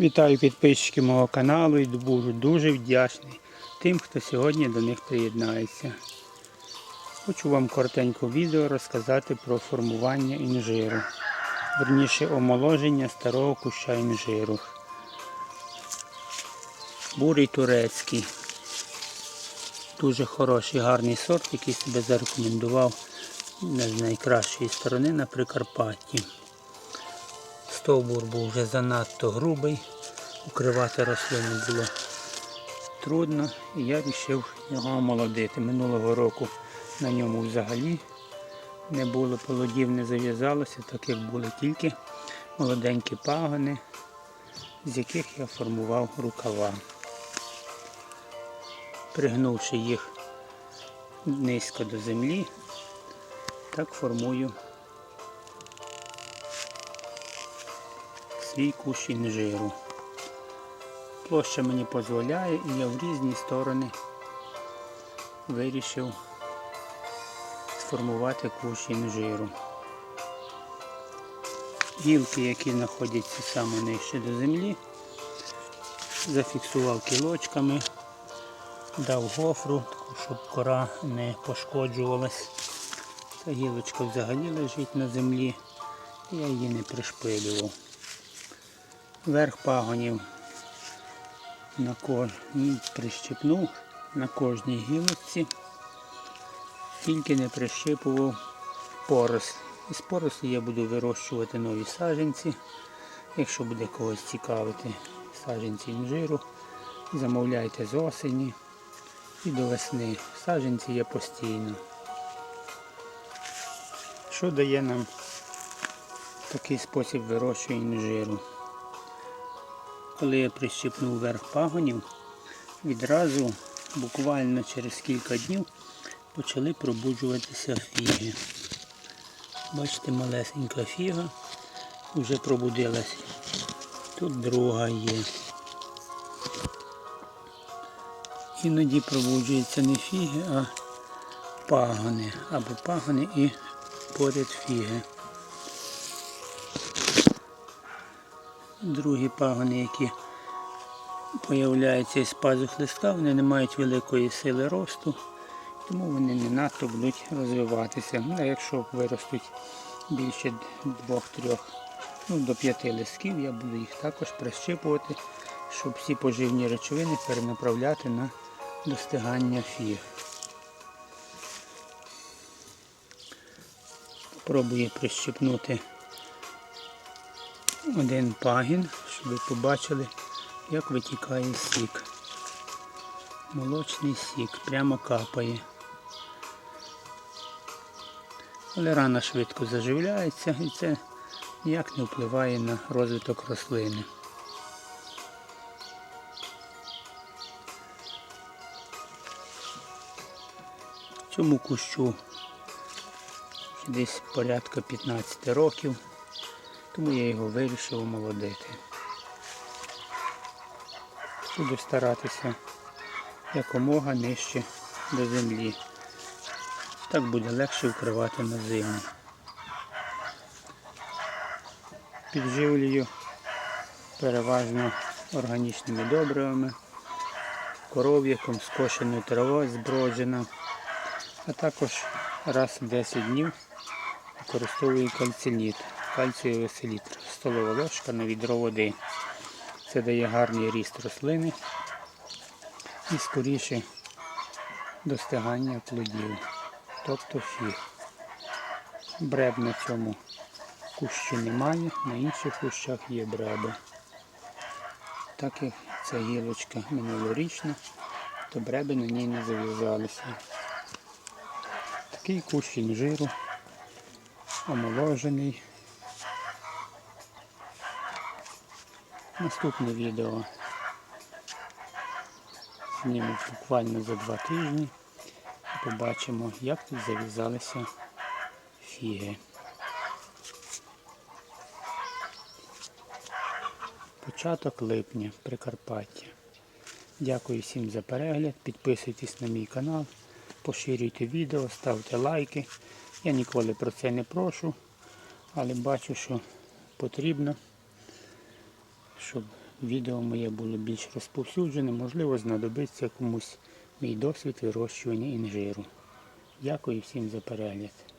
Вітаю підписчики мого каналу і буду дуже вдячний тим, хто сьогодні до них приєднається. Хочу вам коротенько відео розказати про формування інжиру. Верніше омоложення старого куща інжиру. Бурий турецький. Дуже хороший, гарний сорт, який себе зарекомендував з найкращої сторони на Прикарпатті. Стовбур був вже занадто грубий, укривати рослину було трудно і я вирішив його омолодити. Минулого року на ньому взагалі не було плодів, не зав'язалося, так як були тільки молоденькі пагони, з яких я формував рукава. Пригнувши їх низько до землі, так формую свій кущ інжиру. Площа мені дозволяє і я в різні сторони вирішив сформувати кущ інжиру. Гілки, які знаходяться саме нижче до землі, зафіксував кілочками, дав гофру, щоб кора не пошкоджувалась. Ця гілочка взагалі лежить на землі, я її не пришпилював. Верх пагонів на кож... прищепнув на кожній гілочці, тільки не прищипував поросль. Із порослі я буду вирощувати нові саджанці. Якщо буде когось цікавити саджанці інжиру, замовляйте з осені і до весни. Саджанці є постійно. Що дає нам такий спосіб вирощування інжиру? Коли я прищипнув верх пагонів, відразу буквально через кілька днів почали пробуджуватися фіги. Бачите, малесенька фіга вже пробудилась. Тут друга є. Іноді пробуджуються не фіги, а пагони. Або пагони і поряд фіги. Другі пагони, які появляються із пазух листка, вони не мають великої сили росту, тому вони не надто будуть розвиватися. Ну, А якщо виростуть більше двох-трьох, ну до п'яти листків, я буду їх також прищипувати, щоб всі поживні речовини перенаправляти на достигання фіг. Пробую прищипнути один пагін, щоб ви побачили, як витікає сік. Молочний сік, прямо капає. Але рана швидко заживляється і це ніяк не впливає на розвиток рослини. Цьому кущу десь порядка 15 років тому я його вирішив омолодити. Буду старатися якомога нижче до землі. Так буде легше вкривати на зиму. Підживлюю переважно органічними добривами, коров'яком, скошеною травою зброджена, а також раз в 10 днів використовую кальцинід кальцієвий селітр. Столова ложка на відро води. Це дає гарний ріст рослини і скоріше достигання плодів, тобто фіг. Бреб на цьому кущі немає, на інших кущах є бреби. Так як ця гілочка минулорічна, то бреби на ній не зав'язалися. Такий кущ інжиру омоложений. Наступне відео зніму буквально за два тижні і побачимо, як тут зав'язалися фіги. Початок липня Прикарпаття. Дякую всім за перегляд. Підписуйтесь на мій канал, поширюйте відео, ставте лайки. Я ніколи про це не прошу, але бачу, що потрібно щоб відео моє було більш розповсюджене, можливо, знадобиться комусь мій досвід вирощування інжиру. Дякую всім за перегляд.